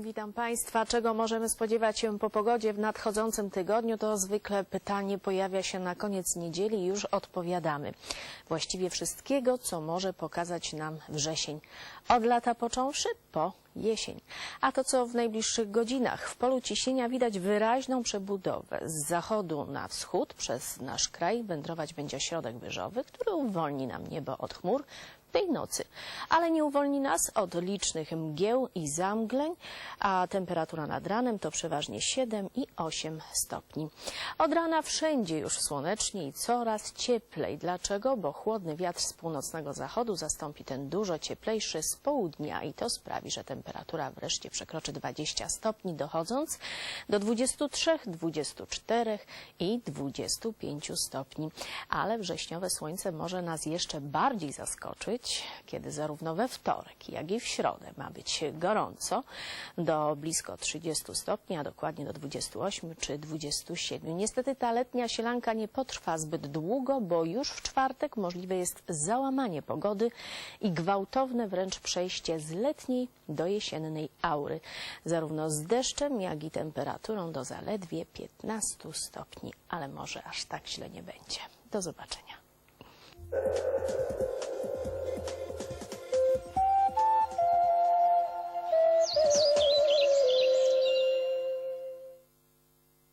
Witam Państwa. Czego możemy spodziewać się po pogodzie w nadchodzącym tygodniu? To zwykle pytanie pojawia się na koniec niedzieli i już odpowiadamy. Właściwie wszystkiego, co może pokazać nam wrzesień. Od lata począwszy po jesień. A to, co w najbliższych godzinach w polu ciśnienia widać wyraźną przebudowę. Z zachodu na wschód przez nasz kraj wędrować będzie środek wyżowy, który uwolni nam niebo od chmur tej nocy, ale nie uwolni nas od licznych mgieł i zamgleń, a temperatura nad ranem to przeważnie 7 i 8 stopni. Od rana wszędzie już słonecznie i coraz cieplej. Dlaczego? Bo chłodny wiatr z północnego zachodu zastąpi ten dużo cieplejszy z południa i to sprawi, że temperatura wreszcie przekroczy 20 stopni, dochodząc do 23, 24 i 25 stopni. Ale wrześniowe słońce może nas jeszcze bardziej zaskoczyć, kiedy zarówno we wtorek, jak i w środę ma być gorąco, do blisko 30 stopni, a dokładnie do 28 czy 27. Niestety ta letnia sielanka nie potrwa zbyt długo, bo już w czwartek możliwe jest załamanie pogody i gwałtowne wręcz przejście z letniej do jesiennej aury, zarówno z deszczem, jak i temperaturą do zaledwie 15 stopni, ale może aż tak źle nie będzie. Do zobaczenia.